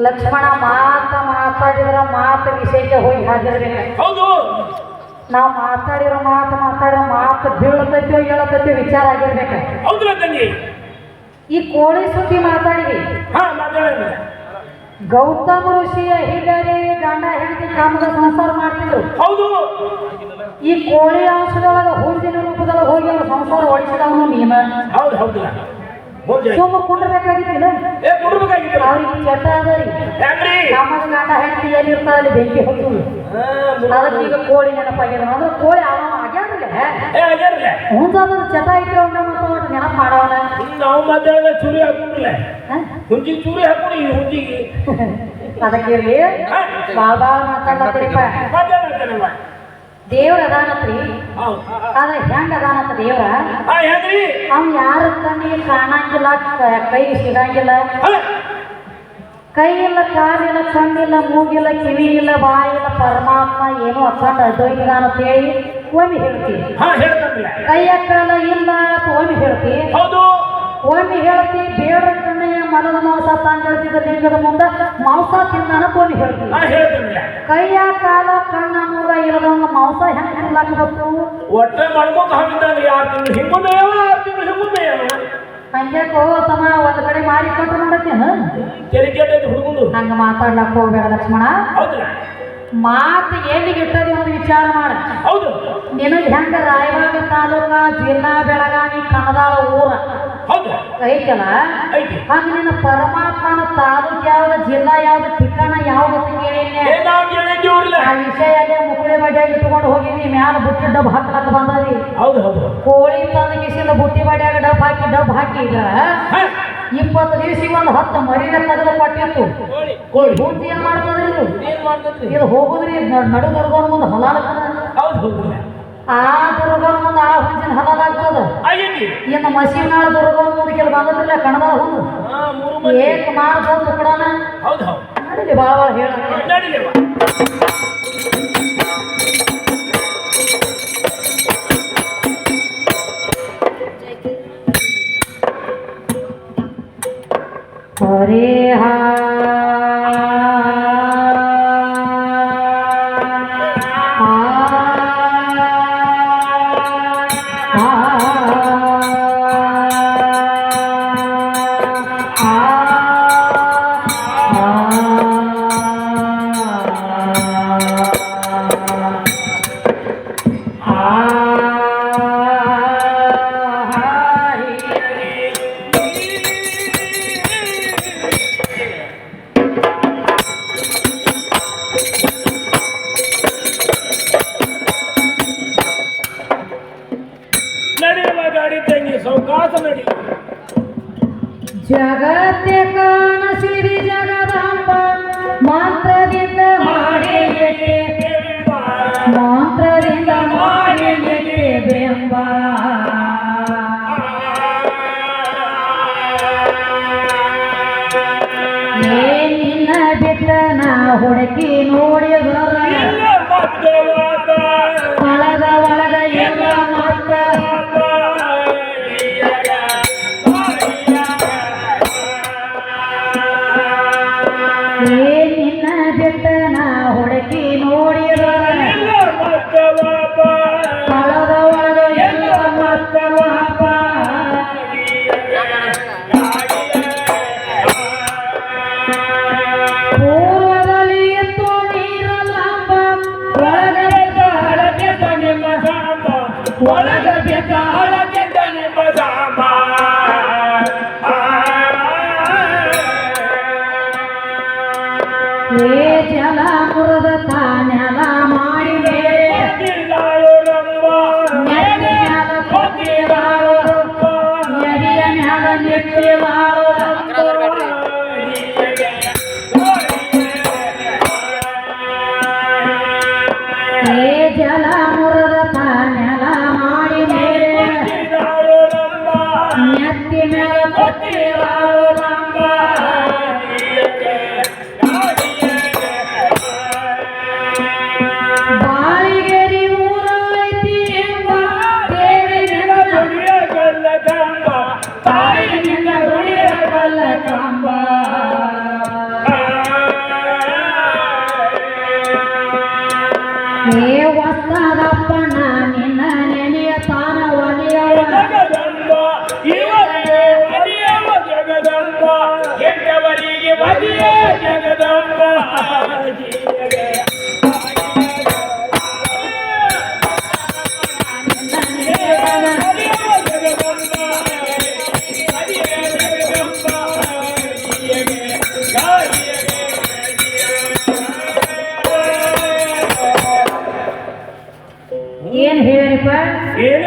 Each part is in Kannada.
ಲಕ್ಷ್ಮಣ ಮಾತ ಮಾತಾಡಿದ್ರ ಮಾತು ವಿಷಯಕ್ಕೆ ಹೋಗಿ ಹಾಕಿರ್ಬೇಕು ಹೌದು. ನಾವು ಮಾತಾಡಿರೋ ಮಾತು ಮಾತಾಡಿರೋ ಮಾತು ಬೀಳತೈತೋ ಹೇಳತೈತೋ ವಿಚಾರ ಆಗಿರ್ಬೇಕು. ಹೌದು ತಂಗಿ. ಈ ಕೋಳಿ ಸುದ್ದಿ ಮಾತಾಡಿವಿ ಹಾ ಮಾತಾಡ. ಗೌತಮ ಋಷಿಯ ಹಿರಿಯರೇ ಗಂಡ ಹೆಂಡತಿ ಕಾಮದ ಸಂಸಾರ ಮಾಡ್ತಿದ್ರು. ಹೌದು. ಈ ಕೋಳಿ ಅಂಶದೊಳಗ ಹೂಜಿನ ರೂಪದೊಳಗೆ ಹೋಗಿ ಅವ್ರ ಸಂಸಾರ ಒಳಿಸಿದವನು ನೀನ ಹೌದು ಹೌದು. ಸುಮ್ಮ ಕುಂಡ್ರಬೇಕಾಗಿತ್ತಿಲ್ಲ ಏ ಕೊಡ್ಬೇಕಾಗಿತ್ತು ಅವ್ರಿಗೆ ಚಟ ಅದರಿ ಹೆಂಗ್ರಿ ಕಾಮದ ಗಂಡ ಹೆಂಡತಿ ಇರ್ತಾರ ಅಲ್ಲಿ ಬೆಂಕಿ ಹೋಗ್ತದೆ ಅದಕ್ಕೆ ಈಗ ಕೋಳಿ ನೆನಪಾಗಿದೆ ಅಂದ್ರೆ ಕೋಳಿ ಅವ ಆಗ್ಯಾರಲ್ಲ ಮುಂದಾದ ಚಟ ಐತಿ ಅವ್ನ ಮತ್ತು ನೆನಪು ಮಾಡವನ ನಾವು ಮಾತಾಡಿದ ಚೂರಿ ಹಾಕೊಂಡಿಲ್ಲ ಹುಂಜಿ ಚೂರಿ ಹಾಕೊಂಡು ಈ ಹುಂಜಿಗೆ. ಅದಕ್ಕೆ ಬಾಬಾ ಮಾತಾಡತ್ರಿಪ್ಪ ಮಾತಾಡ್ತಾನವ ದೇವ್ರ ಅದಾನತ್ರಿ ಅದ ಆದ್ರೆ ಹೆಂಗ ಅದಾನತ್ತ ದೇವ್ರ? ಅವ್ನ ಯಾರ ಕಣ್ಣಿಗೆ ಕಾಣಂಗಿಲ್ಲ ಕೈ ಸಿಗಂಗಿಲ್ಲ ಕೈ ಇಲ್ಲ ಕಾಲಿಲ್ಲ ಕಣ್ಣಿಲ್ಲ ಮೂಗಿಲ್ಲ ಕಿವಿ ಇಲ್ಲ ಬಾಯಿಲ್ಲ ಪರಮಾತ್ಮ ಏನು ಅಕ್ಕಂಡ ಅದ್ವೈತದಾನ ಅಂತೇಳಿ ಒಮ್ಮೆ ಹೇಳ್ತಿ. ಕೈಯ ಕಾಲ ಇಲ್ಲ ಅಂತ ಒಮ್ಮೆ ಹೇಳ್ತಿ. ಒಮ್ಮೆ ಹೇಳ್ತಿ ಬೇಡ ಮಲದ ಮಾಂಸ ತಾನು ಹೇಳ್ತಿದ್ದ ಲಿಂಗದ ಮುಂದೆ ಮಾಂಸ ತಿಂದಾನ ಒಮ್ಮೆ ಹೇಳ್ತಿ ಹಾ ಹೇಳ್ತಾನಲ್ಲ ಕೈಯ ಕಾಲ ಕಣ್ಣ ಮೂಗ ಇಲ್ಲದಂಗ ಮಾಂಸ ಹೆಂಗೆ ತಿನ್ಲಾಕ ಒಟ್ಟೆ ಹಾಕಿದ್ದಂಗೆ ತಿಂಗಳು ಹಿಂಗು ಮೇವ ತಿಂಗಳು ಹಿಂಗು ಮೇವ? ಹಂಗೆ ತಮ್ಮ ಒಂದ್ ಕಡೆ ಮಾರಿ ಕೊಟ್ಟು ನೋಡತ್ತೇನ ಹುಡುಗಂದು. ಹಂಗ ಮಾತಾಡ್ಲಕ್ ಹೋಗ್ಬೇಡ ಲಕ್ಷ್ಮಣ. ಮಾತು ಎಲ್ಲಿಗೆ ಇಟ್ಟದ ಒಂದು ವಿಚಾರ ಮಾಡ. ನಿನಗೆ ಹೆಂಗ ರಾಯಬಾಗ ತಾಲೂಕ ಜಿಲ್ಲಾ ಬೆಳಗಾವಿ ಕಣದಾಳ ಊರ. ಐತಲ್ಲ? ಐತಿ. ಹಂಗ ನಿನ್ನ ಪರಮಾತ್ಮನ ತಾಲೂಕ್ ಯಾವ್ದು ಜಿಲ್ಲಾ ಯಾವ್ದು ಠಿಕಾಣ ಯಾವ್ದು ಆ ವಿಷಯ ಮುಕ್ಕಳಿ ಬಡ್ಯಾಗ ಇಟ್ಕೊಂಡು ಹೋಗಿದ್ವಿ ಮ್ಯಾಲ ಬುಟ್ಟಿ ಡಬ್ ಹಾಕಿ ಬಂದದಿ. ಹೌದು ಹೌದು ಕೋಳಿ ತಂದ ಕಿಸಿಂದ ಬುಟ್ಟಿ ಬಡ್ಯಾಗ ಡಬ್ ಹಾಕಿ ಡಬ್ ಹಾಕಿ ಈಗ ಇಪ್ಪತ್ತು ದಿವಸಿಗೆ ಒಂದು ಹತ್ತು ಮರಿನ ತೆಗೆದು ಕೊಟ್ಟಿತ್ತು. ಬೂತಿ ಏನ್ ಮಾಡ್ತದ್ರಿ ಇದು? ಹೋಗುದ್ರಿ ನಡು ದುರ್ಗೋನ್ ಮುಂದೆ ಹೌದು. ಆ ದುರ್ಗೋನ್ ಮುಂದೆ ಆ ಹುಂಚಿನ ಹಲಾಲಾಗ್ತದ ಆಗೈತಿ ಇನ್ನು ಮಸೀನಾಳ ದುರ್ಗೋನ್ ಮುಂದೆ ಕೆಲ ಬಂದಿಲ್ಲ ಕಣದ ಹುಂದು ಏಕ್ ಮಾಡ್ಬೋದು ತುಕಡನ ಹೌದು ಹೌದು. ಹೇಳ. जगत्यकानशिबिजगदम्ब मात्र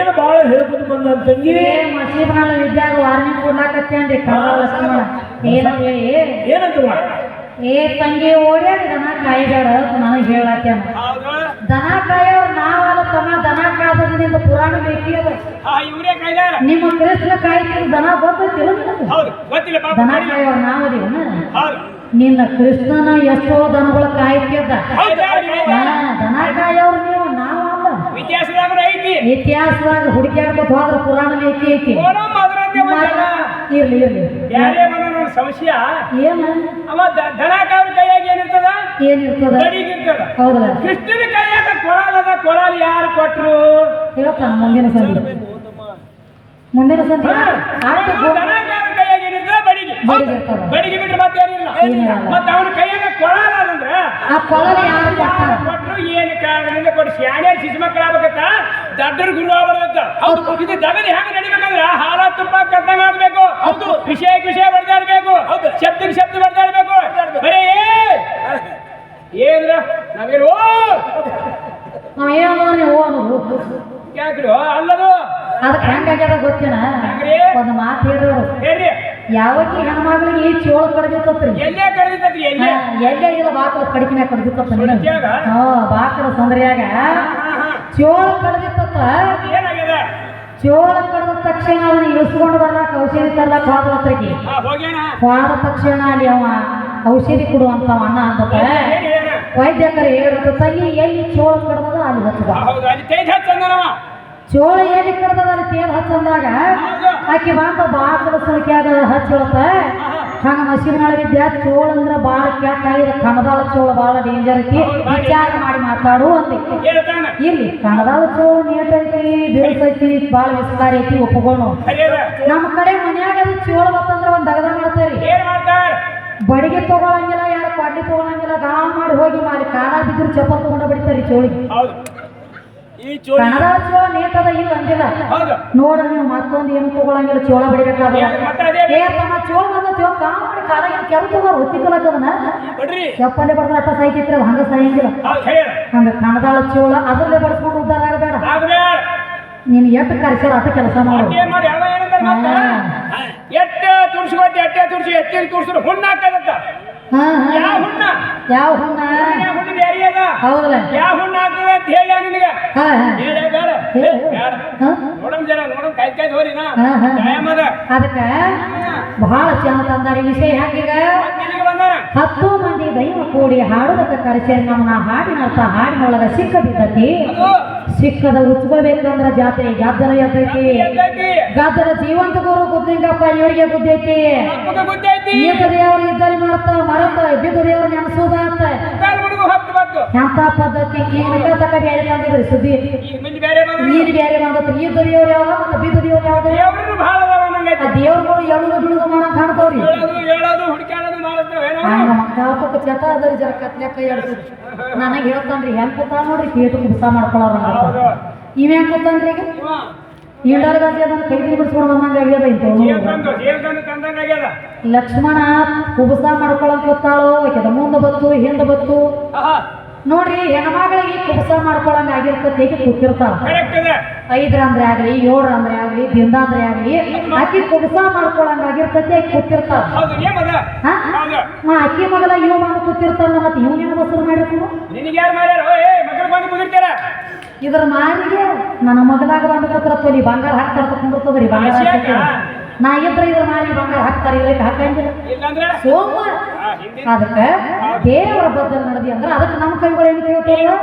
ಏನೇನು ಬಾಳ ಹೇಳ್ಕೊಂಡು ಬಂದ ತಂಗಿ ವಾರ್ನಿಂಗ್ ಕೊಡ್ಲಾಕತ್ತೇನ್ರಿ ಏನಂತ ಏ ತಂಗಿ ಓಡ್ಯಾಡಿ ದನ ಕಾಯಿಬೇಡ ನನಗೆ ಹೇಳತ್ತೇನ ದನ ಕಾಯೋರು ನಾವಲ್ಲ ತಮ್ಮ ದನ ಕಾದದಿಂದ ಪುರಾಣ ಬೇಕಿ ಅದ. ಇವರೇ ಕೈದಾರ ನಿಮ್ಮ ಕೃಷ್ಣ ಕಾಯ್ತಿರ ದನ ಗೊತ್ತಿಲ್ಲ ದನ ಕಾಯೋರು ನಾವದೀವನ ಹೌದು. ನಿನ್ನ ಕೃಷ್ಣನ ಎಷ್ಟೋ ದನಗಳ ಕಾಯ್ತಿದ್ದ. ದನ ಕಾಯೋರು ಇತಿಹಾಸದಾಗ ಐತಿ. ಇತಿಹಾಸದಾಗ ಹುಡುಕ್ಯಾಡ್ಕೊತ ಹೋದ್ರ ಪುರಾಣ ಐತಿ. ಐತಿ. ಇರ್ಲಿ ಇರ್ಲಿ. ಯಾರೇ ಬಂದ ಸಂಶಯ ಏನ? ಅವ ದನ ಕಾವ್ರ ಕೈಯಾಗ ಏನಿರ್ತದ? ಏನಿರ್ತದ? ಬಡಿಗಿರ್ತದ ಹೌದಲ್ಲ. ಕೃಷ್ಣನ ಕೈಯಾಗ ಕೊಳಾಲದ ಕೊಳಲ್ ಯಾರು ಕೊಟ್ರು? ಹೇಳ್ತಾನ ಮುಂದಿನ ಸಂಧಿ. ಮುಂದಿನ ಸಂಧಿ. ದನ ಕಾವ್ರ ಕೈಯಾಗ ಏನಿರ್ತದ? ಬಡಿಗೆ. ಬಡಿಗೆ ಬಿಟ್ರೆ ಮತ್ತೆ ಏನಿಲ್ಲ. ಮತ್ತೆ ಅವನ ಕೈಯಾಗ ಆ ಕೊಳಲು ಯಾರು ಕೊಟ್ಟಾರ ಏನು ಕಾರಣದಿಂದ ಕೊಟ್ಟು ಶಿಶು ಮಕ್ಕಳು ದಡ್ಡರು ಗುರು ಆಗ್ಬಾರ್ದತ್ತ ಹೌದು ಇದು ಜಗನ್ ಹೆಂಗ್ ನಡಿಬೇಕಂದ್ರ? ಹಾಲ ತುಪ್ಪ ಕದ್ದಂಗ ಆಗ್ಬೇಕು. ಹೌದು. ವಿಷಯ ವಿಷಯ ಬಡ್ದಾಡ್ಬೇಕು ಹೌದು. ಶಬ್ದ ಶಬ್ದ ಬಡ್ದಾಡ್ಬೇಕು ಬರೇ ಏನ್ರ? ನಾವೇನು ಯಾಕ್ರಿ? ಅಲ್ಲದು. ಅದಕ್ಕೆ ಹೆಂಗಾಗ್ಯದ ಗೊತ್ತೇನ? ಒಂದು ಮಾತು ಹೇಳಿದ್ರು ಹೇಳ್ರಿ. ಯಾವಾಗ ಹೆಣ್ಮಗಳಿಗೆ ಈ ಚೋಳ ಕಡ್ದಿತ್ತತ್ರಿ. ಎಲ್ಲೇ ಕಳೆದಿತ್ತದ್ರಿ ಎಲ್ಲೇ? ಎಲ್ಲೇ ಇಲ್ಲ ಬಾಕಲ ಕಡಿಕಿನ ಕಡ್ದಿತ್ತತ್ತ? ಹಾ ಬಾಕಲ ಸಂದ್ರಿಯಾಗ. ಚೋಳ ಕಡ್ದಿತ್ತತ್ತ? ಏನಾಗ್ಯದ ಚೋಳ ಕಡ್ದ ತಕ್ಷಣ ಅವನು ಇಳಿಸ್ಕೊಂಡು ಬರ್ಲಾಕ ಔಷಧಿ ತರ್ಲಾಕ ಹೋದ್ಲತ್ರಿಗೆ. ಹಾ ಹೋಗ್ಯಾನ? ಹೋದ ತಕ್ಷಣ ಅಲ್ಲಿ ಅವ ಔಷಧಿ ಕೊಡುವಂತ ಅಣ್ಣ ಹೇಳ್ಯಾನ? ವೈದ್ಯಕರು ಹೇಳಿದ ತಂಗಿ ಎಲ್ಲಿ ಚೋಳ ಕಡ್ದದ ಅಲ್ಲಿ ಹಚ್ಚದ ಚೋಳ ಎಲ್ಲಿ ಕಡ್ದದ ತೇಲ್ ಹಚ್ಚಂದಾಗ ಆಕೆ ಬಂದ ಬಾಕಲ ಸುಳಿಕ್ಯಾಗ ಹಚ್ಚಳತ್ತ ಹಂಗ ವಿದ್ಯಾ ಚೋಳ ಅಂದ್ರ ಬಾಳ ಕೆಟ್ಟ ಆಗಿದೆ ಕಣದಾಳ ಚೋಳ ಬಾಳ ಡೇಂಜರ್ ಐತಿ. ವಿಚಾರ ಮಾಡಿ ಮಾತಾಡು ಅಂತ ಇಲ್ಲಿ ಕಣದಾಳ ಚೋಳ ನೀಟ್ ಐತಿ ಬೇಸೈತಿ ಬಾಳ ವಿಸ್ತಾರ ಐತಿ ಒಪ್ಪಿಕೊಂಡು ನಮ್ಮ ಕಡೆ ಮನ್ಯಾಗ ಅದು ಚೋಳ ಬತ್ತಂದ್ರ ಒಂದ್ ದಗದ ಮಾಡ್ತೇರಿ? ಬಡಿಗೆ ತಗೊಳಂಗಿಲ್ಲ ಯಾರು ಕೊಡ್ಲಿ ತಗೊಳಂಗಿಲ್ಲ ಗಾಳ ಮಾಡಿ ಹೋಗಿ ಮಾಡಿ ಕಾಲ ಬಿದ್ದರು ಚಪ್ಪ ತಗೊಂಡ ಬಿಡ್ತಾರಿ ಚೋಳಿಗೆ. ಚೋಳಿ ಚೋಳ ನೀಟ್ ಅದ ಇಲ್ಲ ಅಂದಿಲ್ಲ ನೋಡ್ರಿ ನೀವು ಮತ್ತೊಂದು ಏನು ತಗೊಳಂಗಿಲ್ಲ ಚೋಳ ಬಿಡಬೇಕಾದ್ರೆ ಏ ತಮ್ಮ ಚೋಳ ಬಂದೈತಿ ಕಾ ಮಾಡಿ ಕಾಲಾಗಿನ ಕೆರು ತಗೋ ಹೊತ್ತಿಕೊಳಕದನ ಬಿಡ್ರಿ. ಚಪ್ಪಲೆ ಬಡ್ದ್ರೆ ಅಟ್ಟ ಸಾಯ್ತೈತ್ರಿ ಹಂಗ ಸಾಯಂಗಿಲ್ಲ. ಹಂಗ ಕಣದಾಳ ಚೋಳ ಅದ್ರಲ್ಲೇ ಬಡಿಸ್ಕೊಂಡು ಉದ್ದಾರ ಆಗಬೇಡ. ನೀನು ಎಷ್ಟು ಕರೆಸ್ಯಾರ ಅಟ್ಟ ಕೆಲಸ ಮಾಡು. ಎಟ್ಟೆ ತುರ್ಸ್ಕೊತಿ ಎಟ್ಟೆ ತುರ್ಸಿ ಎತ್ತಿಗೆ ತುರ್ಸಿದ್ರು ಹುಣ್ಣ ಆಗ್ತದತ್ತ ಹಾ ಹಾ ಯಾವ ಹುಣ್ಣ? ಯಾವ ಹುಣ್ಣ? ಯಾ ಹುಣ್ಣ ಬೇರೆ ಅದ? ಹೌದಲ್ಲ. ಯಾವ ಹುಣ್ಣ ಆಗ್ತದೆ ಅಂತ ಹೇಳ ನಿನಗೆ? ಹೇಳ ಬೇಡ? ನೋಡಮ್ ಜರ ನೋಡಮ್ ಕೈ ಕೈ ಹೋರಿನ ಹಾ, ಹಾ. ಟೈಮ್ ಅದ. ಅದಕ್ಕ ಬಹಳ ಚೆನ್ನ ತಂದಾರಿ ವಿಷಯ ಬಂದಾರ. ಹತ್ತು ಮಂದಿ ದೈವ ಕೂಡಿ ಹಾಡುದಕ್ಕ ಕರೆಸಿ ನಮ್ಮನ್ನ ಹಾಡಿನ ಅರ್ಥ ಹಾಡಿನೊಳಗ ಸಿಕ್ಕ ಬಿದ್ದತಿ. ಅದು ಉತ್ಸವ ಬೇಕಂದ್ರ ಜಾತ್ರೆ ಗಾದರ ಎದ್ದೈತಿ ಗಾದರ ಜೀವಂತ ಗುರು ಗುದ್ದಿಂಗಪ್ಪ ಇವರಿಗೆ ಗುದ್ದೈತಿ. ಈತ ದೇವರು ಇದ್ದಲ್ಲಿ ಮಾಡ್ತ ಮರತ ಬಿದ್ದು ದೇವರು ನೆನಸೋದಾತ ಎಂತ ಪದ್ಧತಿ? ಈಗ ತಕ ಬೇರೆ ಬಂದಿದ್ರಿ ಸುದ್ದಿ. ನೀರು ಬೇರೆ ಬಂದತ್ರಿ ಈತ ದೇವ್ರು ಯಾವ್ದ ಮತ್ತೆ ಬಿದ್ದು ದೇವ್ರು ಯಾವ್ದು? ದೇವ್ರುಗಳು ಎಳುದು ಬಿಡುದು ಮಾಡಕ್ ಕಾಣ್ತಾವ್ರಿ. ಹಂಗ ಜರ ಕತ್ಲೆ ಕೈ ನನಗೆ ಹೇಳ್ತಾನ್ರಿ ಹೆಂಗ್ ಕೂತಾಳ ನೋಡ್ರಿ ಪೇಟು ಕುಬ್ಸ ಮಾಡ್ಕೊಳ್ಳೋರ ಹೌದು. ಇವ್ ಹೆಂಗ್ ಕೂತಾನ್ರಿ ಈಗ? ಗಾಜಿ ಅದನ್ನ ಕೈ ಬಿಡಿಸ್ಕೊಂಡು ಬಂದಂಗ ಆಗ್ಯದ ಲಕ್ಷ್ಮಣ ಕುಬಸ ಮಾಡ್ಕೊಳಕ್ ಮುಂದ ಆಕೆದ ಮುಂದೆ ಬತ್ತು ಹಿಂದೆ ಬತ್ತು. ನೋಡ್ರಿ ಹೆಣ್ಮಗಳಿಗೆ ಕೆಲಸ ಮಾಡ್ಕೊಳಂಗ ಆಗಿರ್ತದೆ ಹೇಗೆ ಕೂತಿರ್ತಾವ ಐದ್ರ ಅಂದ್ರೆ ಆಗ್ಲಿ ಏಳ್ರ ಅಂದ್ರೆ ಆಗ್ಲಿ ದಿಂದ ಅಂದ್ರೆ ಆಗ್ಲಿ ಆಕಿ ಕೆಲಸ ಮಾಡ್ಕೊಳಂಗ ಆಗಿರ್ತದೆ ಹೇಗೆ ಕೂತಿರ್ತಾವ ಅಕ್ಕಿ ಮಗಲ ಇವ್ ಮಗ ಕೂತಿರ್ತಾವ ಮತ್ತೆ ಇವ್ ಏನು ಮೊಸರು ಕುದಿರ್ತಾರ ಇದ್ರ ಮಾರಿಗೆ ನನ್ನ ಮಗನಾಗ ಬಂದು ಕೂತಿರತ್ತಲ್ಲಿ ಬಂಗಾರ ಹಾಕ್ತಾರ ತಕೊಂಡಿರ್ತದ್ರಿ ಬಂಗಾರ. ನಾ ಇದ್ರ ಇದ್ರ ಮಾರಿ ಬಂಗಾರ ಹಾಕ್ತಾರೆ ಇರ್ಲಿಕ್ಕೆ ಹಾಕಂಗಿಲ್ಲ ಸೋಮ. ಅದಕ್ಕೆ ದೇವರ ಬದ್ದಲ್ ನಡೆದಿ ಅಂದ್ರೆ ಅದಕ್ಕೆ ನಮ್ಮ ಕೈಗಳು ಏನು ಕೇಳ್ತೇವೆ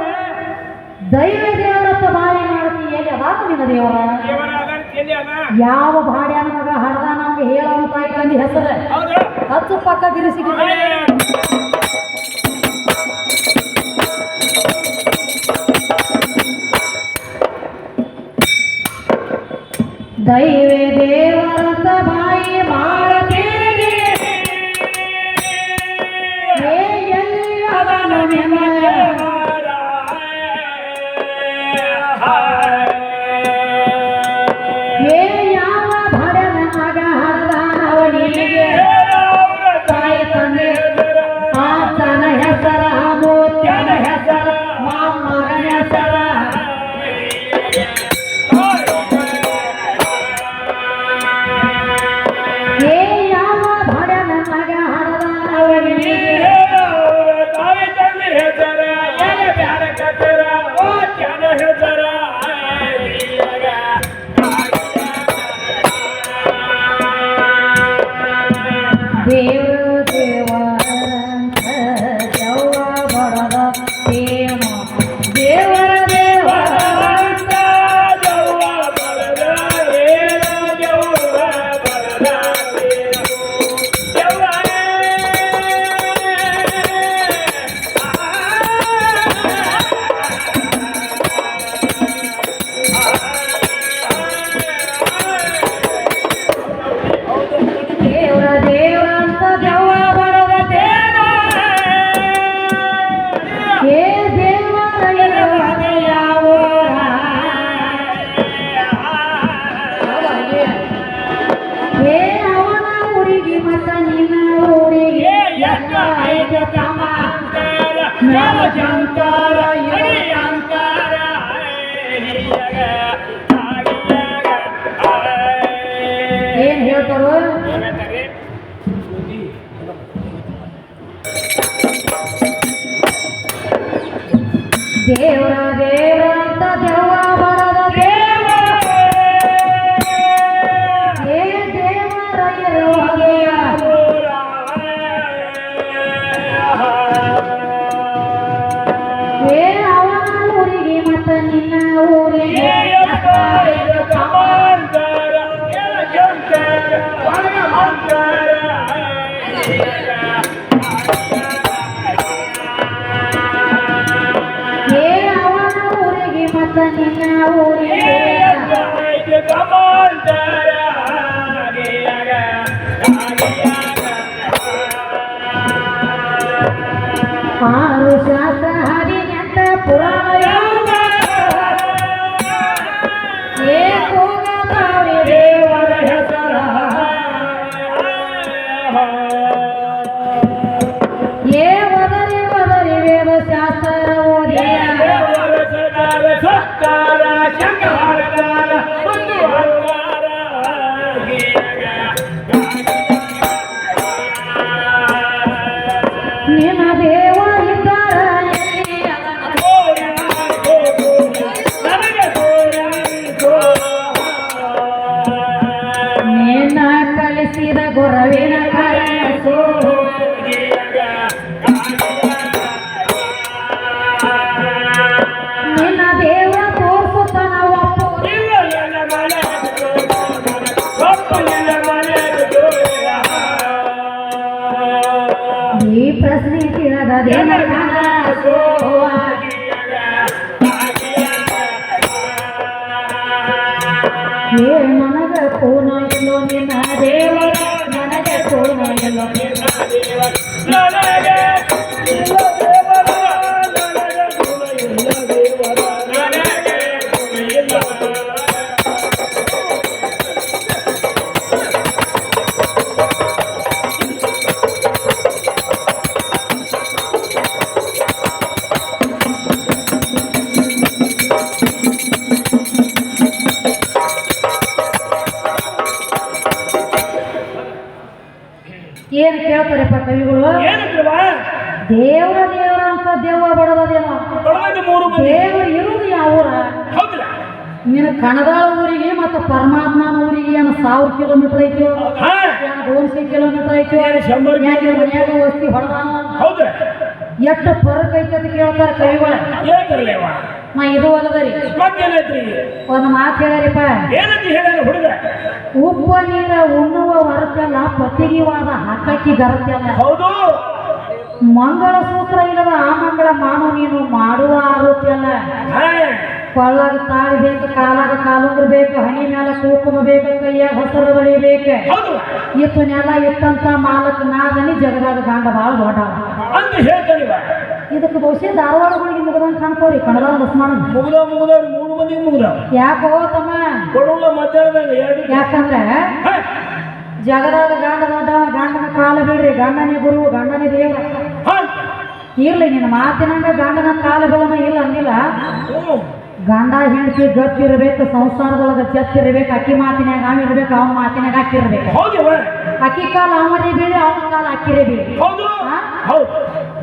ದೈವ ದೇವರತ್ತ ಮಾರಿ ಮಾಡ್ತಿ ಎಲ್ಲಿ ಅದಾತ ನಿನ್ನ ದೇವರ? ಯಾವ ಭಾಡ್ಯಾನ ಮಗ ಹಡ್ದ ನಮ್ಗೆ ಹೇಳೋ ಅಂತ ಹೆಸರು. ಹತ್ತು ಪಕ್ಕ ಬಿರುಸಿಗೆ ದೈವೆ ದೇವಂತ ಬಾಯಿ ಮಾಡಬೇಡಿ ಹೇ ಎಲ್ಲ ಈ ಪ್ರಶ್ನೆ ತಿಳಿದದೇನ ಅಂತ ದೇವ ಬಡದೇನ ದೇವರು ಇರುವುದು ಯಾವ ಊರ? ನಿನ್ನ ಕಣದಾಳ ಊರಿಗೆ ಮತ್ತು ಪರಮಾತ್ಮನ ಊರಿಗೆ ಏನು ಸಾವಿರ ಕಿಲೋಮೀಟರ್ ಐತಿ? ದೋನ್ಸೆ ಕಿಲೋಮೀಟರ್ ಐತಿ? ಮನ್ಯಾಗ ವಸ್ತಿ ಹೊಡೆದ? ಹೌದ್ರ. ಎಷ್ಟು ಫರಕ್ ಐತಿ ಅಂತ ಕೇಳ್ತಾರ ಕವಿಗಳ? ನಾ ಇದು ಅಲ್ಲದರಿ ಒಂದು ಮಾತು ಹೇಳಿರಿಪ್ಪ ಉಪ್ಪ ನೀರ ಉಣ್ಣುವ ಹೊರತಲ್ಲ ಪತಿಗಿವಾದ ಹಕ್ಕಿ ಗರತ್ಯಲ್ಲ ಹೌದು. ಮಂಗಳ ಸೂತ್ರ ಇಲ್ಲದ ಆ ಮಂಗಳ ಮಾನು ನೀನು ಮಾಡುವ ಆರೋಪಿ ಅಲ್ಲ. ಕೊಳ್ಳಾಗ ತಾಳಿ ಬೇಕು ಕಾಲಾಗ ಕಾಲುಂಗ್ರ ಬೇಕು ಹಣಿ ಮ್ಯಾಲ ಕುಂಕುಮ ಬೇಕು ಕೈಯಾಗ ಹೊಸರು ಬಳಿಬೇಕು. ಇತ್ತು ನೆಲ ಇತ್ತಂತ ಮಾಲಕ್ ನಾದನಿ ಜಗದಾಗ ಗಾಂಡ ಭಾಳ ದೊಡ್ಡ ಇದಕ್ಕೆ ಬಹುಶಃ ಧಾರವಾಡಗಳಿಗೆ ಮುಗದಂಗೆ ಕಾಣ್ತಾವ್ರಿ ಕಣದ ಬಸ್ಮಾನ ಮುಗ್ದ ಮುಗ್ದವ್ರು ಮೂರು ಯಾಕೋ ತಮ್ಮ? ಯಾಕಂದ್ರೆ ಜಗದಾಗ ಗಾಂಡ ದೊಡ್ಡ ಗಂಡನ ಕಾಲ ಬಿಡ್ರಿ ಗಂಡನೇ ಗುರು ಗಂಡನೇ ದೇವ. ಇರ್ಲಿ ನಿನ್ನ ಮಾತಿನಂಗ ಗಂಡನ ಕಾಲ ಬೀಳನ ಇಲ್ಲ ಅಂದಿಲ್ಲ. ಗಂಡ ಹೆಂಡತಿ ಗತ್ತಿರ್ಬೇಕು ಸಂಸಾರದೊಳಗ ಜತ್ತಿರ್ಬೇಕು ಅಕ್ಕಿ ಮಾತಿನಾಗ ಅವ ಇರ್ಬೇಕು ಅವನ ಮಾತಿನಾಗ ಅಕ್ಕಿರ್ಬೇಕು ಅಕ್ಕಿ ಕಾಲ ಅವರೇ ಬೀಳಿ ಅವನ ಕಾಲ ಅಕ್ಕಿರೇ ಬೀಳಿ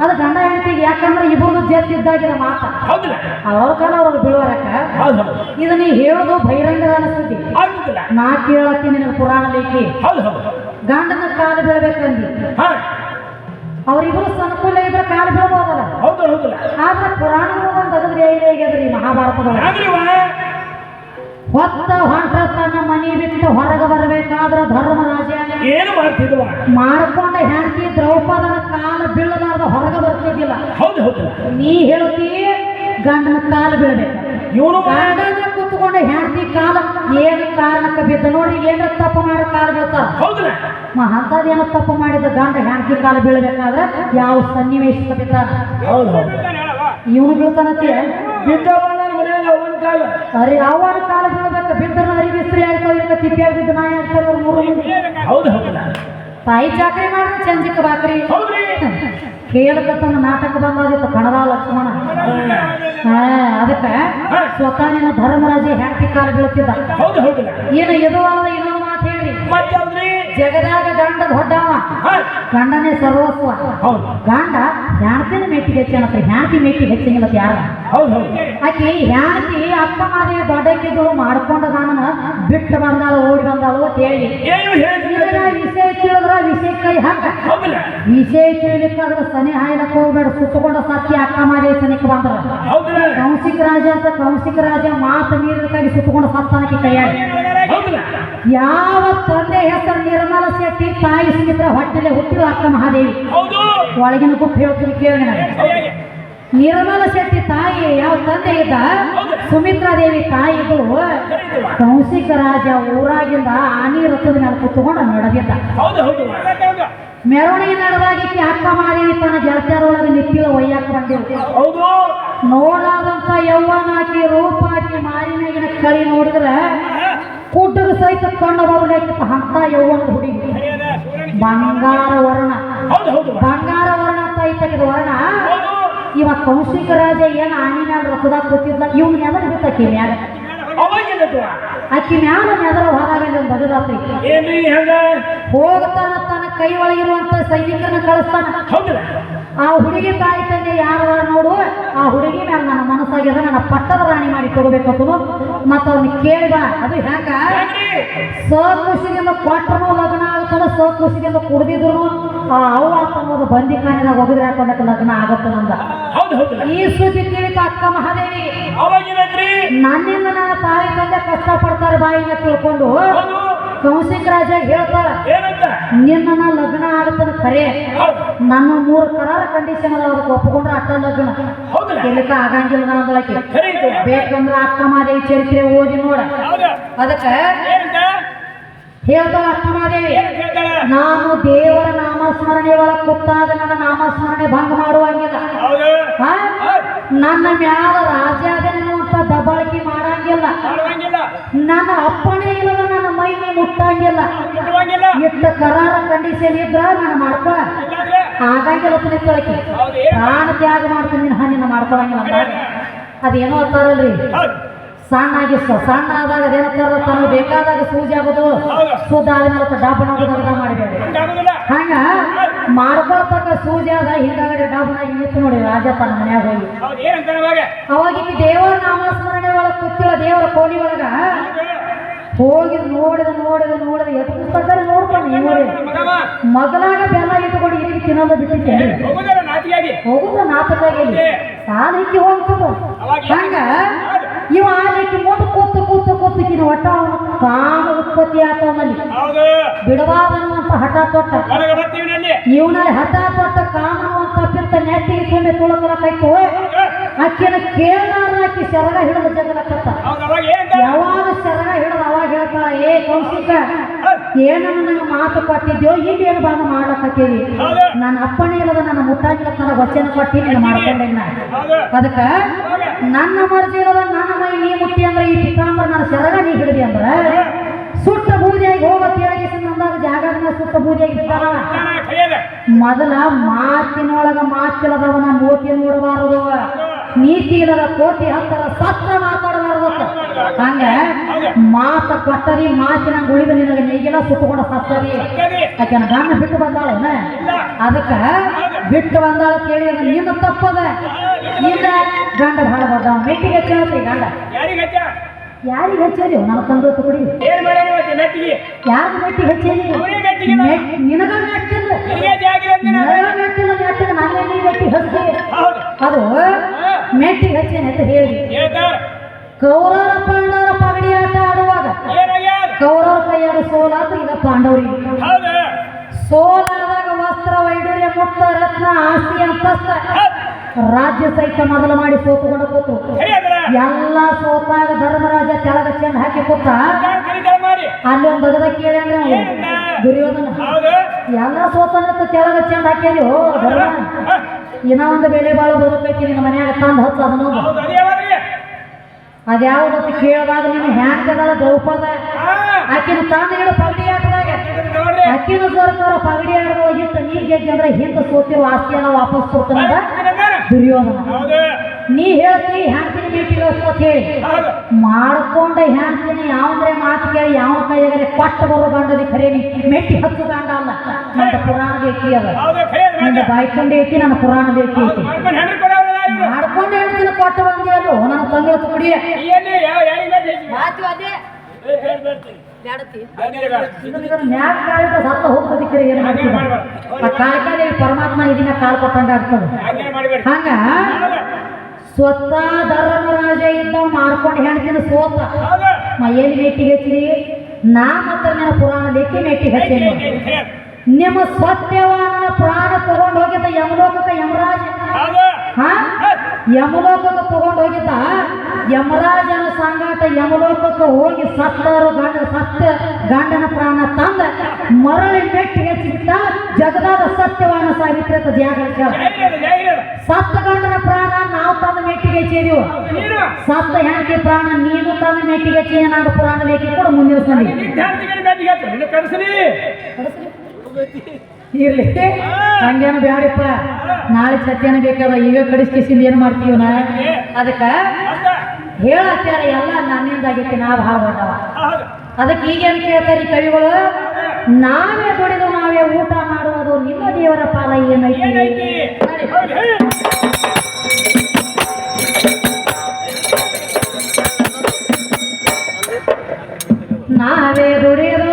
ಅದು ಗಂಡ ಹೆಂಡತಿಗೆ ಯಾಕಂದ್ರೆ ಇಬ್ಬರದು ಜತ್ತಿದ್ದಾಗಿನ ಮಾತ. ಹೌದಿಲ್ಲ. ಅವ್ರ ಕಾಲ ಅವ್ರಿಗೆ ಬೀಳುವರಕ್ಕ ಇದು ನೀ ಹೇಳೋದು ಬಹಿರಂಗದ ಸುದ್ದಿ ಆಗುದಿಲ್ಲ. ನಾ ಕೇಳತ್ತೀನಿ ನಿನಗೆ ಪುರಾಣ ಲೇಖಿ. ಹೌದು ಹೌದು. ಗಂಡನ ಕಾಲ ಬೀಳ್ಬೇಕಂದಿ. ಇದ್ರೆ ಕಾಲ ಬೀಳ್ಬೋದಲ್ಲ? ಆದ್ರೆ ಪುರಾಣ ಒಂದು ತೆಗೆದ್ರೆ ಹೇಗಿದ್ರಿ ಮಹಾಭಾರತದೊಳಗೆ. ಹೊತ್ತ ಹೊಂಟ ತನ್ನ ಮನಿ ಬಿಟ್ಟು ಹೊರಗೆ ಬರಬೇಕಾದ್ರ ಧರ್ಮರಾಜ ಏನು ಮಾಡ್ತಿದ್ವ? ಮಾಡ್ಕೊಂಡ ಹೆಂಡತಿ ದ್ರೌಪದನ ಕಾಲ ಬೀಳಲಾರ್ದ ಹೊರಗೆ ಬರ್ತಿದ್ದಿಲ್ಲ ಹೌದು ಹೌದಲ್ಲ ನೀ ಹೇಳ್ತಿ ಗಂಡನ ಕಾಲು ಬೀಳ್ಬೇಕು. ಇವನು ಗಂಡನ ಕೂತ್ಕೊಂಡು ಹೆಂಡತಿ ಕಾಲ ಏನು ಕಾರಣಕ್ಕೆ ಬಿದ್ದ ನೋಡಿ ಏನ ತಪ್ಪು ಮಾಡೋ ಕಾಲು ಬೀಳ್ತಾರ ಹೌದಲ್ಲ ಅಂತದೇನೋ ತಪ್ಪು ಮಾಡಿದ ಗಂಡ ಹೆಂಡತಿ ಕಾಲು ಬೀಳ್ಬೇಕಾದ್ರೆ ಯಾವ ಸನ್ನಿವೇಶ ಹೌದು. ಇವನು ಬೀಳ್ತಾನತಿ? ಅರೆ ಅವನ ಕಾಲ ಬೀಳ್ಬೇಕು. ಬಿದ್ದ್ರ ಅರಿವಿ ಇಸ್ತ್ರಿ ಆಗ್ತಾವ ತಿಪ್ಪಿಯಾಗಿ ಬಿದ್ದು ನಾಯಿ ಆಗ್ತಾರ ಮೂರು ಮಂದಿ. ತಾಯಿ ಚಾಕ್ರಿ ಮಾಡಿದ್ರೆ ಚಂದಿಕ್ಕ ಬಾಕ್ರಿ. ಹೌದ್ರಿ ಕೇಳಕತ್ತಂದ ನಾಟಕ ಬಂದಾದಿತ್ತು ಕಣದ ಲಕ್ಷ್ಮಣ ಅದಕ್ಕೆ ಸ್ವತಃ ನಿನ್ನ ಧರ್ಮರಾಜ ಹೆಂಡತಿ ಕಾಲ ಬೀಳ್ತಿದ್ದ. ಏನು ಅಲ್ಲ ಜಗದಾಗ ಗಂಡ ದೊಡ್ಡವ ಗಂಡನೇ ಸರ್ವಸ್ವ. ಹೌದು. ಗಂಡ ಹೆಣ್ತಿನ ಮೆಟ್ಟಿಗೆ ಹೆಚ್ಚನತ್ರ ಹೆಣ್ತಿ ಮೆಟ್ಟಿಗೆ ಹೆಚ್ಚಂಗಿಲ್ಲ ಯಾರ? ಹೌದು ಹೌದು. ಆಕಿ ಹೆಣ್ತಿ ಅಪ್ಪ ಮಾದಿ ದೊಡ್ಡಕ್ಕಿದ್ದು ಮಾಡ್ಕೊಂಡ ಗಾನನ ಬಿಟ್ಟು ಬಂದಾಳು ಓಡಿ ಬಂದಾಳು ಅಂತ ಹೇಳಿ. ವಿಷಯ ತಿಳಿದ್ರ ವಿಷಯ ಕೈ ಹಾಕ. ವಿಷಯ ತಿಳಿಲಿಕ್ಕಾದ್ರೆ ಸನಿ ಹಾಯ್ಲಕ್ಕೆ ಹೋಗ್ಬೇಡ. ಸುತ್ತಕೊಂಡ ಸತ್ಯ ಅಕ್ಕ ಮಾದಿ ಸನಿಕ್ ಬಂದ್ರ. ಕೌಶಿಕ ರಾಜ ಅಂತ ಕೌಶಿಕ ರಾಜ ಮಾತು ಮೀರಿದಕ್ಕಾಗಿ ಸುತ್ತಕೊಂಡ ಸತ್ತಾನಕ್ಕೆ ಕೈಯಾಗಿ. ಯಾವ ತಂದೆ ಹೆಸರು ನಿರ್ಮಲ ಶೆಟ್ಟಿ ತಾಯಿ ಸುಮಿತ್ರ ಹೊಟ್ಟೆಲೆ ಹುಟ್ಟಿದ ಅಕ್ಕ ಮಹಾದೇವಿ? ಹೌದು. ಒಳಗಿನ ಗುಪ್ಪೆ ಹೇಳ್ತೀನಿ ಕೇಳಿ ನನಗೆ. ನಿರ್ಮಲ ಶೆಟ್ಟಿ ತಾಯಿ ಯಾವ ತಂದೆ ಇದ್ದ? ಸುಮಿತ್ರಾ ದೇವಿ ತಾಯಿ ಇದ್ದು ಕೌಶಿಕ ರಾಜ ಊರಾಗಿಂದ ಆನಿ ರಥದ ಮೇಲೆ ಕುತ್ಕೊಂಡು ನಡೆದಿದ್ದ. ಮೆರವಣಿಗೆ ನಡೆದಾಗಿ ಅಕ್ಕ ಮಹಾದೇವಿ ತನ್ನ ಗೆಳತಿಯರೊಳಗೆ ನಿತ್ತಿಲ ಒಯ್ಯಾಕ ಬಂದಿರ್ತೀವಿ ನೋಡಾದಂತ ಯೌವನ ಹಾಕಿ ರೂಪ ಹಾಕಿ ಮಾರಿನಾಗಿನ ಕಳಿ ನೋಡಿದ್ರೆ ಕುಡ್ಡಗ ಸಹಿತ ಕಣ್ಣು ಬರಲಿಕ್ಕೆ ಅಂತ ಯೌವನದ ಹುಡುಗಿ. ಬಂಗಾರ ವರ್ಣ. ಬಂಗಾರ ವರ್ಣ ಅಂತ ಐತಕ್ಕಿದ ವರ್ಣ? ಇವ ಕೌಶಿಕ ರಾಜ ಏನ ಆನಿ ಮ್ಯಾಲ ರೊಕ್ಕದಾಗ ಕೂತಿದ್ದ ಇವ್ನ ನೆದರ್ ಬಿತ್ತ ಮ್ಯಾಲ. ಅವಾಗಿಲ್ಲದು ಅಕ್ಕಿ ಮ್ಯಾಲ ನೆದರ ಹೋದಾಗ ಬಗದಾತ್ರಿ ಏನ್ರಿ ಹೋಗ್ತಾನ ತನ್ನ ಕೈ ಒಳಗಿರುವಂತ ಸೈನಿಕರನ್ನ ಕಳಿಸ್ತಾನ. ಆ ಹುಡುಗಿ ತಾಯಿ ತಂದೆ ಯಾರು ನೋಡು ಆ ಹುಡುಗಿ ಮ್ಯಾಲ ನನ್ನ ಮನಸ್ಸಾಗ್ಯದ ನನ್ನ ಪಟ್ಟದ ರಾಣಿ ಮಾಡಿ ಕೊಡ್ಬೇಕು ಮತ್ತು ಅವ್ನ ಕೇಳಿ ಬಾ. ಅದು ಹ್ಯಾಂಗ? ಸಖುಷಿಯಿಂದ ಕೊಟ್ಟರು ಲಗ್ನ ಸಖುಷಿಯಿಂದ ಕುಡ್ದಿದ್ರು ಆ ಅವ್ವ ತಮ್ಮದು ಬಂದಿ ಕಾಣಿದಾಗ ಒಗದ್ರೆ ಹಾಕೊಂಡಕ್ಕೆ ಲಗ್ನ ಆಗತ್ತ ನಂದ. ಈ ಸುದ್ದಿ ತಿಳಿತ ಅಕ್ಕ ಮಹಾದೇವಿ ನನ್ನಿಂದ ನನ್ನ ತಾಯಿ ತಂದೆ ಕಷ್ಟ ಪಡ್ತಾರೆ ಬಾಯಿನ ತಿಳ್ಕೊಂಡು. ಕೌಶಿಕ ರಾಜ ಹೇಳ್ತಾರೆ ನಿನ್ನ ಲಗ್ನ ಆಗತ್ತದ ಖರೆ ನನ್ನ ಮೂರು ಕರಾರ ಕಂಡೀಷನ್ ಅದ ಅದಕ್ಕೆ ಒಪ್ಪಿಕೊಂಡ್ರೆ ಅಟ್ಟ ಲಗ್ನ. ಗೆಲ್ಲಕ ಆಗಂಗಿಲ್ಲ ಇದು ಬೇಕಂದ್ರ ಅಕ್ಕ ಮಾದೇವಿ ಚರಿತ್ರೆ ಓದಿ ನೋಡ. ಅದಕ್ಕ ಹೇಳ್ತಾಳ ಅಕ್ಕ ಮಾದೇವಿ ನಾನು ದೇವರ ನಾಮಸ್ಮರಣೆ ಒಳಗೆ ಕೂತಾಗ ನನ್ನ ನಾಮಸ್ಮರಣೆ ಭಂಗ ಮಾಡುವಂಗಿಲ್ಲ. ನನ್ನ ಮ್ಯಾಲ ರಾಜಾದನೆನ್ನುವಂತ ದಬ್ಬಾಳಿಕೆ ಮಾಡಂಗಿಲ್ಲ. ನನ್ನ ಅಪ್ಪಣೆ ಇಲ್ಲದ ನನ್ನ ಮೈಗೆ ಮುಟ್ಟಂಗಿಲ್ಲ. ಎಷ್ಟು ಇಷ್ಟ ಕರಾರ ಕಂಡೀಷನ್ ಇದ್ರ ನಾನು ಮಾಡ್ತಾ ಇಲ್ಲಾಂದ್ರೆ? ಆಗಂಗಿಲ್ಲ ತಿಳಿತಳಕಿ ನಾನು ತ್ಯಾಗ ಮಾಡ್ತೀನಿ ನಿನ್ನ ಹಣ್ಣಿನ ಮಾಡ್ಕೊಳಂಗಿಲ್ಲ ಅದೇನೋ ಅಂತಾರಲ್ರಿ ಹೌದು ಸಣ್ಣ ಆದಾಗ ಅದೇನಂತಾರ ತನಗೆ ಬೇಕಾದಾಗ ಸೂಜಿ ಆಗೋದು. ಶುದ್ಧ ಆದ್ಮೇಲೆ ಮೇಲೆ ಆಗೋದು ಮಾಡಬೇಡಿ. ಹಂಗಾಗುದಿಲ್ಲ ಹಂಗ? ಮಾಡ್ಕೊಳ್ತಕ್ಕ ಸೂಜಿ ಆದ ಹಿಂದಾಗಡೆ ಡಬ್ಬನಾಗಿ ನಿಂತು ನೋಡಿ ರಾಜ ತನ್ನ ಮನ್ಯಾಗ ಹೋಗಿ. ಅವಾಗ? ಇಲ್ಲಿ ದೇವರ ನಾಮಸ್ಮರಣೆ ಒಳಗೆ ಕೂತಿಲ್ಲ ದೇವರ ಕೋಣಿ ಒಳಗ. ಹೋಗಿ ನೋಡಿದ ನೋಡಿದ ನೋಡಿದ ಪುಸ್ತಕ ನೋಡ್ಕೊಂಡು ನೋಡಿ. ಮೊದಲಾಗ ಮಗಲಾಗ ಬೆಲ್ಲ ಇಟ್ಕೊಂಡು ಇಲ್ಲಿ ತಿನ್ನೋದು ನಾಟಿಯಾಗಿ ಹೋಗುದ ನಾಟಕಾಗಿ ಸಾಲ ಹಿಕ್ಕಿ ಹೋಗ್ತದ. ಹಂಗ? ಇವ ಆಲಿಕ್ಕೆ ಮುಂದೆ ಕೂತು ಕೂತು ಕೂತು ಒಟ್ಟ ಕಾಮ ಉತ್ಪತ್ತಿ ಆತವನಲ್ಲಿ ಬಿಡಬಾರನ್ನುವಂತ ಹಠ ತೊಟ್ಟ. ಇವನಲ್ಲಿ ಹಠ ತೊಟ್ಟ ಅಂತ ಪಿಂತ ನೆಟ್ಟಿಗೆ ತುಂಬಿ ತುಳಕಲಕ್ಕಾಯ್ತು ಆಕಿನ ಕೇಳಾರ ಆಕಿ ಸೆರಗ ಹಿಡಿದ ಏನಂತ ಯಾವಾಗ ಶರಣ ಹಿಡಿದ ಅವಾಗ ಹೇಳ್ತಾಳ ಏ ಕೌಶಿಕ ಏನನ್ನ ನಂಗೆ ಮಾತು ಕೊಟ್ಟಿದ್ಯೋ ಈಗೇನು ಬಂದು ಮಾಡ್ಲಕತ್ತೀವಿ ಹೌದು. ನನ್ನ ಅಪ್ಪಣೆ ಇಲ್ಲದ ನನ್ನ ಮುಟ್ಟಾಗಿಲ್ಲ ತನ್ನ ವಚನ ಕೊಟ್ಟಿ ನೀನು ಮಾಡ್ಕೊಂಡೆ ನಾನು ಅದಕ್ಕ ನನ್ನ ಮರ್ಜಿ ಇರೋದ ನನ್ನ ಮೈ ನೀ ಮುಟ್ಟಿ ಅಂದ್ರೆ ಈ ಪಿತಾಂಬರ ನನ್ನ ಶರಣ ನೀ ಹಿಡಿದಿ ಅಂದ್ರೆ? ಸುಟ್ಟ ಬೂದಿಯಾಗಿ ಹೋಗ ಅಂದಾಗ ಮೇಲೆ ಸುಟ್ಟ ಬೂದಿಯಾಗಿ ಬಿಟ್ಟಾರ ನಾನು ಮೊದಲ ಮಾತಿನೊಳಗ ಮಾತಿಲ್ಲದವನ ಮೋತಿ ನೋಡಬಾರದು ನೀತಿ ಇಲ್ಲದ ಕೋಟಿ ಹತ್ತರ ಸತ್ರ ಮಾತಾಡಬಾರದು ಹಂಗ ಮಾತ ಕೊಟ್ಟರಿ ಮಾತಿನ ಉಳಿದ ನಿನಗೆ ನೀಗಿಲ್ಲ ಸುತ್ತಕೊಂಡ ಸತ್ತರಿ. ಆಕೆನ ಗಂಡ ಬಿಟ್ಟು ಬಂದಾಳ ಅದಕ್ಕ ಬಿಟ್ಟು ಬಂದಾಳ ಕೇಳಿ ಅದು ನಿನ್ನ ತಪ್ಪದ. ಇಲ್ಲ ಗಂಡ ಭಾಳ ಬರ್ತಾವ ಮೆಟ್ಟಿಗೆ ಹಚ್ಚಿ ಗಂಡ? ಯಾರಿಗೆ ಹಚ್ಚ? ಯಾರಿ ಹಚ್ಚರಿ? ನನ್ನ ತಂದೆ ತಗೊಡಿ ಯಾರು ಮೆಟ್ಟಿ ಹಚ್ಚರಿ? ನಿನಗ ಮೆಟ್ಟಿಲ್ಲ ಮೆಟ್ಟಿಲ್ಲ ಮೆಟ್ಟಿಗೆ ನನ್ನ ನೀ ಮೆಟ್ಟಿ ಹಚ್ಚಿ. ಅದು ಮೆಟ್ಟಿಗೆ ಹಚ್ಚೇನೆ ಅಂತ ಹೇಳಿ. ಕೌರವರ ಪಾಂಡವರ ಪಗಡಿ ಆಟ ಆಡುವಾಗ ಕೌರವ ಕೌರವರ ಕೈಯಾಗ ಸೋಲಾತ ಈಗ ಪಾಂಡವರಿಗೆ. ಸೋಲಾದಾಗ ವಸ್ತ್ರ ವೈಡೂರ್ಯ ಮುಕ್ತ ರತ್ನ ಆಸ್ತಿ ಅಂತಸ್ತ ರಾಜ್ಯ ಸಹಿತ ಮೊದಲು ಮಾಡಿ ಸೋತುಕೊಂಡು ಕೂತು. ಎಲ್ಲ ಸೋತಾಗ ಧರ್ಮರಾಜ ಕೆಳಗ ಚೆಂದ ಹಾಕಿ ಕೂತ. ಅಲ್ಲಿ ಒಂದು ಬಗದ ಕೇಳಿ ಅಂದ್ರೆ ದುರ್ಯೋಧನ. ಎಲ್ಲ ಸೋತನ ಕೆಳಗ ಚೆಂದ ಹಾಕ್ಯಾರಿ ಓ ಧರ್ಮ. ಇನ್ನ ಒಂದು ಬೆಳೆ ಬಾಳು ಬದುಕೈತಿ ನಿನ್ನ ಮನ್ಯಾಗ ತಂದು ಹತ್ತು ಅದನ್ನು ಹೌದು ಅದೇ ಯಾವಾಗ್ರಿ ಅದ್ಯಾವ್ದತ್ತ ಕೇಳಿದಾಗ ನೀನು ಹ್ಯಾಂಗ್ ಅದಳ ದ್ರೌಪದ ಆಕಿನ ತಂದು ಹೇಳು ಪಗಡಿ ಆಟದಾಗ. ಆಕಿನ ಸರ್ಕಾರ ಪಗಡಿ ಆಡುವ ಹಿಟ್ಟು ನೀರ್ ಗೆದ್ದೆ ಅಂದ್ರೆ ಹಿಂದೆ ಸೋತಿರೋ ಆಸ್ತಿ ಎಲ್ಲ ವಾಪಸ್ ಕೊಡ್ತಾನಂದ ದುರ್ಯೋಧನ. ನೀ ಹೇಳ್ತಿ ಹ್ಯಾಂಡ್ತೀನಿ ಮೀಟಿಂಗ್ ಅಂತ ಹೇಳಿ. ಮಾಡ್ಕೊಂಡ ಹ್ಯಾಂಡ್ತೀನಿ ಯಾವಂದ್ರೆ ಮಾತು ಕೇಳಿ ಯಾವ ಕೈಯಾಗರೆ ಕೊಟ್ಟು ಬರೋ ಗಂಡದಿ ಖರೆ ನೀ ಮೆಟ್ಟಿ ಹತ್ತು ಗಂಡ ಅಲ್ಲ. ನನ್ನ ಪುರಾಣ ಬೇಕಿ ಅದ ಅದ್ ನನ್ನ ಬಾಯ್ಕೊಂಡು ಐತಿ ನನ್ನ ಪುರಾಣ ಬೇಕಿ ಹೌದು, ಐತಿ ಮಾಡ್ಕೊಂಡು ಹೇಳ್ತೀನಿ ಕೊಟ್ಟು ಬಂದಿ ಅದು. ನನ್ನ ಬರ್ತೀನಿ. ಅದಿಲ್ಲ. ಮ್ಯಾಗ ಕಾಲಿಟ್ಟ ಸತ್ತ ಏನು ಮಾಡ್ತೀವಿ. ಆ ಕಾಲಕ್ಕೆ ಪರಮಾತ್ಮ ಇದನ್ನ ಕಾಲ್ ಕೊಟ್ಟಂಗ ಆಗ್ತದೆ. ಹಾಗೆ ಸ್ವತಃ ಧರ್ಮರಾಜ ಇದ್ದ ಮಾಡ್ಕೊಂಡು ಹೇಳ್ತೀನಿ ಸೋತ. ಏನ್ ಮ ಏನು ಮೇಟಿಗೆ ಹಚ್ಚಿರಿ ನಾ ಮಾತ್ರ ನನ್ನ ಪುರಾಣ ಲೇಖಿ ಮೇಟಿಗೆ ಐತಿ, ಹಚ್ಚೇನಿ ಐತಿ, ಐತಿ. ನಿಮ್ಮ ಸತ್ಯವನ್ನ ಪ್ರಾಣ ತಗೊಂಡು ಹೋಗಿದ್ದ ಯಮಲೋಕದ ಯಮರಾಜ. ಹಾ ಹೌದು. ಯಮಲೋಕಕ್ಕೆ ತಗೊಂಡು ಹೋಗಿದ್ದ? ಯಮರಾಜನ ಸಂಗಾಟ ಯಮಲೋಕಕ್ಕೆ ಹೋಗಿ ಸತ್ತರು ಗಂಡ ಸತ್ಯ ಗಂಡನ ಪ್ರಾಣ ತಂದ. ಮರಳಿ ಮೆಟ್ಟಿಗೆ ಹಚ್ಚಿಬಿಟ್ಟ ಜಗದಾದ ಸತ್ಯವಾನ ಸಾವಿತ್ರಿ ಅಂತ ಜಾಗ. ಸತ್ತ ಗಂಡನ ಪ್ರಾಣ ನಾವು ತಂದ ಮೆಟ್ಟಿಗೆ ನೀನು. ಸತ್ತ ಹೆಂಡತಿ ಪ್ರಾಣ ನೀನು ತಂದ ಮೆಟ್ಟಿಗೆ ಚೇನಾದ ಏನಾದ್ರು ಪುರಾಣ ಲೇಖಿ ಕೂಡ ಮುಂದಿನ ವಿದ್ಯಾರ್ಥಿಗಳಿಗೆ ಇರ್ಲಿ. ಹಂಗೇನು ಬ್ಯಾಡಪ್ಪ ನಾಳೆ ಸತ್ಯನ ಬೇಕಾದ ಈಗ ಕಡಿಸ್ಕಿಸಿಂದ ಏನು ಮಾಡ್ತೀವಿ ನಾ ಅದಕ್ಕ? ಹೇಳತ್ತಾರ ಎಲ್ಲ ನನ್ನಿಂದ ಆಗೈತಿ ನಾ ಭಾಳ ಬಂದವ ಅದಕ್ಕೆ ಈಗೇನು ಕೇಳ್ತಾರೆ ಕವಿಗಳು? ನಾವೇ ದುಡಿದು ನಾವೇ ಊಟ ಮಾಡುವುದು ನಿಮ್ಮ ದೇವರ ಪಾಲ ಏನೈತಿ? ನಾವೇ ದುಡಿದು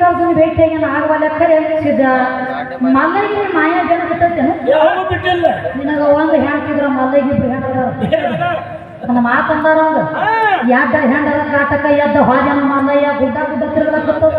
ಮಲ್ಲಿಕಾರ್ಜುನ ಭೇಟಿಯಾಗ್ಯಾನ ಆಗುವ ಲೆಕ್ಕರೆ ಸಿದ್ಧ ಮಲ್ಲಗಿರಿ ಮಾಯ ಬಿಟ್ಟಿಲ್ಲ. ನಿನಗ ಒಂದು ಹೆಣ್ತಿದ್ರ ಮಲ್ಲಿಗೆ ನನ್ನ ಮಾತಂದಾರ ಒಂದು ಎದ್ದ ಹೆಂಡರ ಕಾಟಕ ಎದ್ದ ಹಾಜನ ಮಲ್ಲಯ್ಯ ಗುಡ್ಡ ಗುಡ್ಡ ತಿರುಗಲಕ್ಕತ್ತದ